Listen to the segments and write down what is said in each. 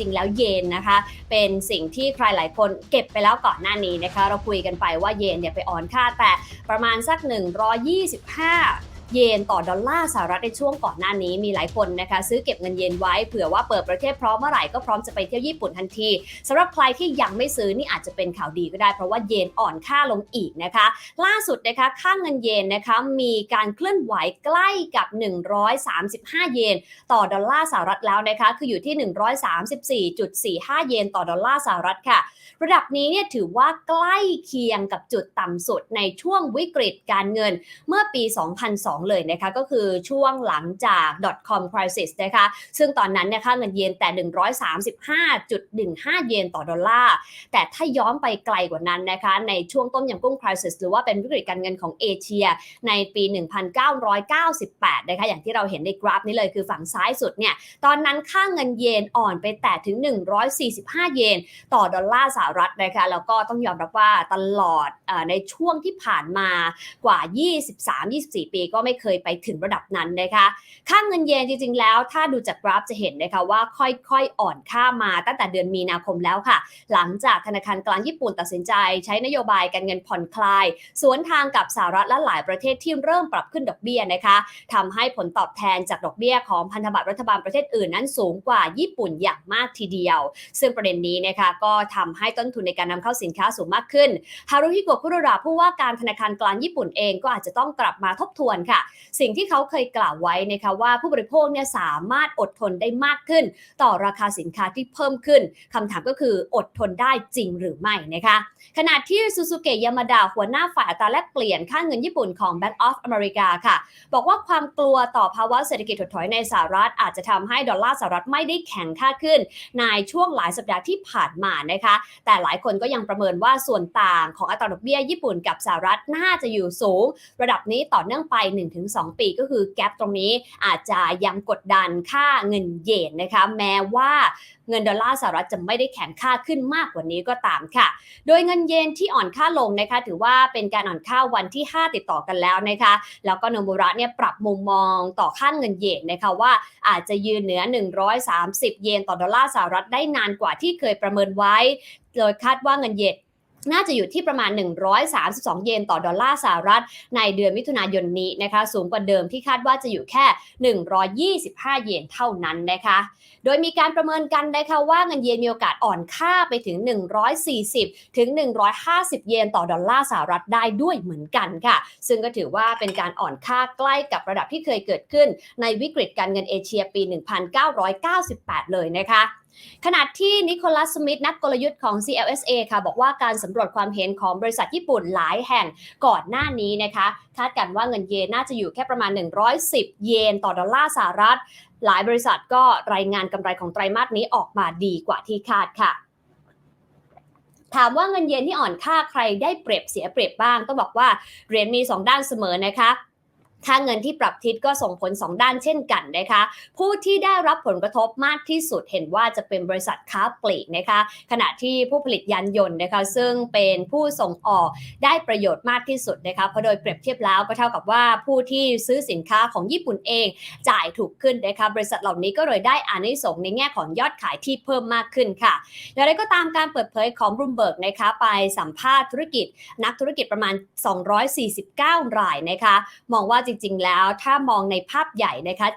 ริงๆแล้วเยนนะคะ เป็นสิ่งที่ใครหลายคนเก็บไปแล้วก่อนหน้านี้นะคะ เราคุยกันไปว่าเยนเนี่ยไปอ่อนค่าแต่ประมาณสัก 125 เยนต่อดอลลาร์สหรัฐในช่วงก่อนหน้านี้มีหลายคนนะคะซื้อเก็บเงินเยนไว้เผื่อว่าเปิดประเทศพร้อมเมื่อไหร่ก็พร้อมจะไปเที่ยวญี่ปุ่นทันทีสำหรับใครที่ยังไม่ซื้อนี่อาจจะเป็นข่าวดีก็ได้เพราะว่าเยนอ่อนค่าลงอีกนะคะ ล่าสุดนะคะค่าเงินเยนนะคะมีการเคลื่อนไหวใกล้กับ 135 เยน ต่อดอลลาร์สหรัฐแล้วนะคะคืออยู่ที่ 134.45 เยน ต่อดอลลาร์สหรัฐค่ะ ระดับนี้เนี่ยถือว่าใกล้เคียงกับจุดต่ำสุดในช่วงวิกฤตการเงินเมื่อปี 2002เลยนะคะก็คือช่วงหลังจาก .com crisis นะคะซึ่งตอนนั้นเนี่ยค่าเงินเยนแต่ 135.15 เยนต่อดอลลาร์แต่ถ้าย้อนไปไกลกว่านั้นนะคะในช่วงต้มยำกุ้ง crisis หรือว่าเป็นวิกฤตการเงินของเอเชียในปี 1998 นะคะอย่างที่เราเห็นในกราฟนี้เลยคือฝั่งซ้ายสุดเนี่ยตอนนั้นค่าเงินเยนอ่อนไปแต่ถึง 145 เยน ต่อดอลลาร์สหรัฐนะคะแล้วก็ต้องยอมรับว่าตลอดในช่วงที่ผ่านมากว่า 23-24 ปีก็ไม่ไม่เคยไปถึงระดับนั้นนะคะค่าเงินเยนจริงๆแล้ว ถ้าดูจากกราฟจะเห็นนะคะว่าค่อยๆอ่อนค่ามาตั้งแต่เดือนมีนาคมแล้วค่ะ หลังจากธนาคารกลางญี่ปุ่นตัดสินใจ ใช้นโยบายการเงินผ่อนคลาย สวนทางกับสหรัฐและหลายประเทศที่เริ่มปรับขึ้นดอกเบี้ยนะคะทำให้ผลตอบแทนจากดอกเบี้ยของพันธบัตรรัฐบาลประเทศอื่นนั้นสูงกว่าญี่ปุ่นอย่างมากทีเดียว ซึ่งประเด็นนี้นะคะก็ทำให้ต้นทุนในการนำเข้าสินค้าสูงมากขึ้นฮารุฮิโกะคุโรดะผู้ว่าการธนาคารกลางญี่ปุ่นเองก็อาจจะต้องกลับมาทบทวนค่ะสิ่งที่เขาเคยกล่าวไว้นะคะว่าผู้บริโภคเนี่ยสามารถอดทนได้มากขึ้น ต่อราคาสินค้าที่เพิ่มขึ้นคำถามก็คืออดทนได้จริงหรือไม่นะคะขณะที่ซูซูเกะยามาดาหัวหน้าฝ่ายอัตราแลกเปลี่ยนค่าเงินญี่ปุ่นของ Bank of America ค่ะ บอกว่าความกลัวต่อภาวะเศรษฐกิจถดถอยในสหรัฐ อาจจะทำให้ดอลลาร์สหรัฐไม่ได้แข็งค่าขึ้น ในช่วงหลายสัปดาห์ที่ผ่านมานะคะ แต่หลายคนก็ยังประเมินว่าส่วนต่างของอัตราดอกเบี้ยญี่ปุ่นกับสหรัฐน่าจะอยู่สูง ระดับนี้ต่อเนื่องไป1-2 ปีก็คือแกลบตรงนี้อาจจะยังกดดันค่าเงินเยนนะคะแม้ว่าเงินดอลลาร์สหรัฐจะไม่ได้แข็งค่าขึ้นมากกว่านี้ก็ตามค่ะ โดยเงินเยนที่อ่อนค่าลงนะคะถือว่าเป็นการอ่อนค่าวันที่ 5 ติดต่อกันแล้วนะคะแล้วก็โนมุระเนี่ยปรับมุมมองต่อค่าเงินเยนนะคะว่าอาจจะยืนเหนือ 130 เยนต่อดอลลาร์สหรัฐได้นานกว่าที่เคยประเมินไว้ โดยคาดว่าเงินเยน น่าจะอยู่ที่ประมาณ 132 เยนต่อดอลลาร์สหรัฐ ในเดือนมิถุนายนนี้นะคะ สูงกว่าเดิมที่คาดว่าจะอยู่แค่ 125 เยนเท่านั้นนะคะ โดยมีการประเมินกันนะคะว่าเงินเยนมีโอกาสอ่อนค่าไปถึง 140 ถึง 150 เยนต่อดอลลาร์สหรัฐได้ด้วยเหมือนกันค่ะ ซึ่งก็ถือว่าเป็นการอ่อนค่าใกล้กับระดับที่เคยเกิดขึ้น ในวิกฤตการเงินเอเชียปี 1998 เลยนะคะ ขณะที่นิโคลัสสมิธนักกลยุทธ์ของ CLSA ค่ะบอกว่าการสำรวจความเห็นของบริษัทญี่ปุ่นหลายแห่งก่อนหน้านี้นะคะคาดกันว่าเงินเยนน่าจะอยู่แค่ประมาณ 110 เยนต่อดอลลาร์สหรัฐ หลายบริษัทก็รายงานกำไรของไตรมาสนี้ออกมาดีกว่าที่คาดค่ะถามว่าเงินเยนที่อ่อนค่าใครได้เปรียบเสียเปรียบบ้างต้องบอกว่าเหรียญมี 2 ด้านเสมอนะคะ ค่าเงินที่ปรับทิศก็ส่งผล 2 ด้านเช่นกันนะคะ ผู้ที่ได้รับผลกระทบมากที่สุดเห็นว่าจะเป็นบริษัทค้าปลีกนะคะ ขณะที่ผู้ผลิตยานยนต์นะคะ ซึ่งเป็นผู้ส่งออกได้ประโยชน์มากที่สุดนะคะ เพราะโดยเปรียบเทียบแล้วก็เท่ากับว่าผู้ที่ซื้อสินค้าของญี่ปุ่นเองจ่ายถูกขึ้นนะคะ บริษัทเหล่านี้ก็เลยได้อานิสงส์ในแง่ของยอดขายที่เพิ่มมากขึ้นค่ะอย่างไรก็ตามการเปิดเผยของบ o ูมเบิร์กนะคะไปสัมภาษณ์ธุรกิจ นักธุรกิจประมาณ 249 รายนะคะ มองว่าจจริงๆ แล้วถ้ามองในภาพใหญ่นะคะ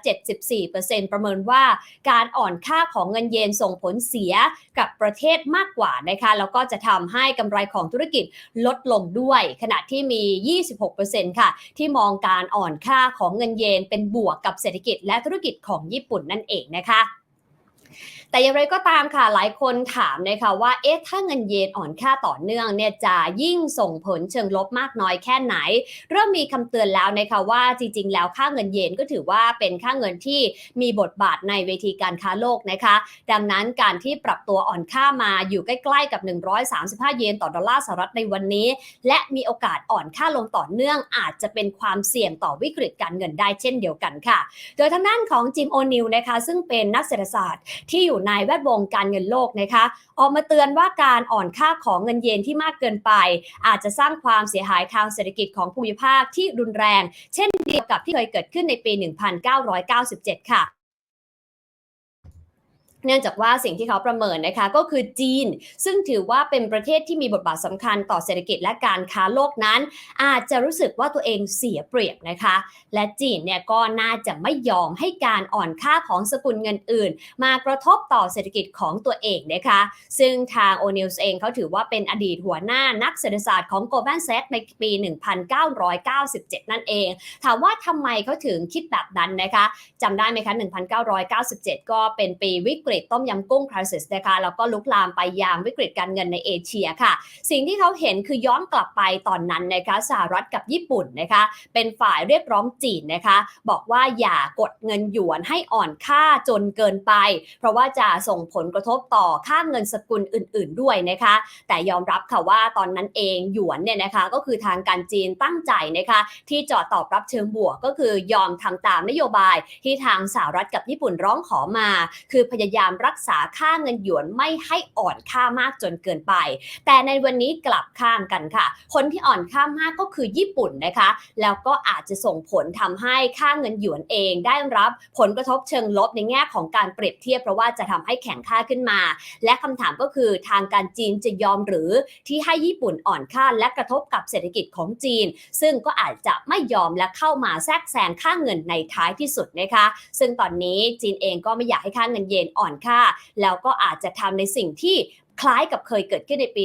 74%ประเมินว่าการอ่อนค่าของเงินเยนส่งผลเสียกับประเทศมากกว่านะคะ แล้วก็จะทำให้กำไรของธุรกิจลดลงด้วย ขณะที่มี 26%ค่ะ ที่มองการอ่อนค่าของเงินเยนเป็นบวกกับเศรษฐกิจและธุรกิจของญี่ปุ่นนั่นเองนะคะ แต่อย่างไรก็ตามค่ะหลายคนถามนะคะว่าเอ๊ะถ้าเงินเยนอ่อนค่าต่อเนื่องเนี่ยจะยิ่งส่งผลเชิงลบมากน้อยแค่ไหน เริ่มมีคำเตือนแล้วนะคะว่าจริง ๆ แล้วค่าเงินเยนก็ถือว่าเป็นค่าเงินที่มีบทบาทในเวทีการค้าโลกนะคะ ดังนั้นการที่ปรับตัวอ่อนค่ามาอยู่ใกล้ๆกับ 135 เยนต่อดอลลาร์สหรัฐในวันนี้ และมีโอกาสอ่อนค่าลงต่อเนื่องอาจจะเป็นความเสี่ยงต่อวิกฤตการเงินได้เช่นเดียวกันค่ะ โดยทางด้านของจิมโอนิลนะคะซึ่งเป็นนักเศรษฐศาสตร์ที่อยู่ในแวดวงการเงินโลกนะคะ ออกมาเตือนว่าการอ่อนค่าของเงินเยนที่มากเกินไป อาจจะสร้างความเสียหายทางเศรษฐกิจของภูมิภาคที่รุนแรง เช่นเดียวกับที่เคยเกิดขึ้นในปี 1997 ค่ะ เนื่องจากว่าสิ่งที่เขาประเมินนะคะก็คือจีน ซึ่งถือว่าเป็นประเทศที่มีบทบาทสำคัญต่อเศรษฐกิจและการค้าโลกนั้น อาจจะรู้สึกว่าตัวเองเสียเปรียบนะคะ และจีนเนี่ยก็น่าจะไม่ยอมให้การอ่อนค่าของสกุลเงินอื่น มากระทบต่อเศรษฐกิจของตัวเองนะคะ ซึ่งทาง o n e w s เองเขาถือว่าเป็นอดีตหัวหน้านักเศรษฐศาสตร์ของ Goldman Sachs ในปี 1997 นั่นเอง ถามว่าทำไมเขาถึงคิดแบบนั้นนะคะจำได้ไหมคะ 1997 ก็เป็นปีวิกฤตต้มยำกุ้งคริสนะคะแล้วก็ลุกลามไปยามวิกฤตการเงินในเอเชียค่ะ สิ่งที่เขาเห็นคือย้อนกลับไปตอนนั้นนะคะสหรัฐกับญี่ปุ่นนะคะ เป็นฝ่ายเรียกร้องจีนนะคะ บอกว่าอย่ากดเงินหยวนให้อ่อนค่าจนเกินไป เพราะว่าจะส่งผลกระทบต่อค่าเงินสกุลอื่น ๆ ด้วยนะคะ แต่ยอมรับค่ะว่าตอนนั้นเองหยวนเนี่ยนะคะก็คือทางการจีนตั้งใจนะคะที่จะตอบรับเชิงบวกก็คือยอมทำตามนโยบายที่ทางสหรัฐกับญี่ปุ่นร้องขอมา คือพยายามรักษาค่าเงินหยวนไม่ให้อ่อนค่ามากจนเกินไป แต่ในวันนี้กลับข้างกันค่ะ คนที่อ่อนค่ามากก็คือญี่ปุ่นนะคะ แล้วก็อาจจะส่งผลทำให้ค่าเงินหยวนเองได้รับผลกระทบเชิงลบในแง่ของการเปรียบเทียบเพราะว่าจะทำให้แข็งค่าขึ้นมา และคำถามก็คือทางการจีนจะยอมหรือที่ให้ญี่ปุ่นอ่อนค่าและกระทบกับเศรษฐกิจของจีน ซึ่งก็อาจจะไม่ยอมและเข้ามาแทรกแซงค่าเงินในท้ายที่สุดนะคะ ซึ่งตอนนี้จีนเองก็ไม่อยากให้ค่าเงินเยนอ่อนค่า แล้วก็อาจจะทำในสิ่งที่ คล้ายกับเคยเกิดขึ้นในปี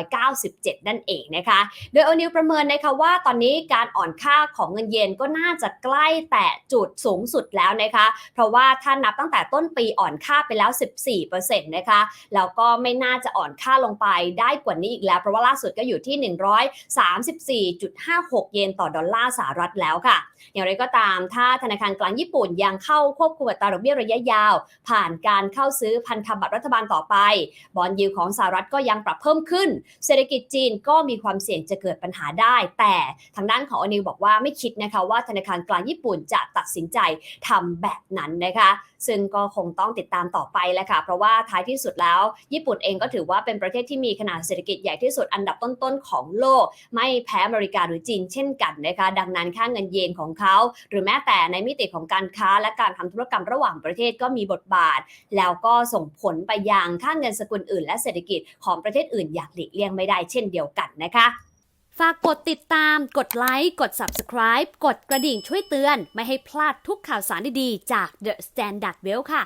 1997 นั่นเองนะคะ โดยโอนิวประเมินนะคะว่าตอนนี้การอ่อนค่าของเงินเยนก็น่าจะใกล้แตะจุดสูงสุดแล้วนะคะ เพราะว่าถ้านับตั้งแต่ต้นปีอ่อนค่าไปแล้ว 14%นะคะแล้วก็ไม่น่าจะอ่อนค่าลงไปได้กว่านี้อีกแล้ว เพราะว่าล่าสุดก็อยู่ที่ 134.56 เยนต่อดอลลาร์สหรัฐแล้วค่ะ อย่างไรก็ตามถ้าธนาคารกลางญี่ปุ่นยังเข้าควบคุมอัตราดอกเบี้ยระยะยาว ผ่านการเข้าซื้อพันธบัตรรัฐบาลต่อไปบอลยิวของสหรัฐก็ยังปรับเพิ่มขึ้น เศรษฐกิจจีนก็มีความเสี่ยงจะเกิดปัญหาได้ แต่ทางด้านของอนิวบอกว่าไม่คิดนะคะว่าธนาคารกลางญี่ปุ่นจะตัดสินใจทำแบบนั้นนะคะ ซึ่งก็คงต้องติดตามต่อไปแหละค่ะ เพราะว่าท้ายที่สุดแล้ว ญี่ปุ่นเองก็ถือว่าเป็นประเทศที่มีขนาดเศรษฐกิจใหญ่ที่สุดอันดับต้นๆของโลก ไม่แพ้อเมริกาหรือจีนเช่นกันนะคะ ดังนั้นค่าเงินเยนของเขา หรือแม้แต่ในมิติของการค้าและการทำธุรกรรมระหว่างประเทศก็มีบทบาท แล้วก็ส่งผลไปยังค่าเงินสกุลอื่น และเศรษฐกิจของประเทศอื่นอย่างหลีกเลี่ยงไม่ได้เช่นเดียวกันนะคะฝากกดติดตาม กดไลค์ กด Subscribe กดกระดิ่งช่วยเตือน ไม่ให้พลาดทุกข่าวสารดีๆ จาก The Standard Well ค่ะ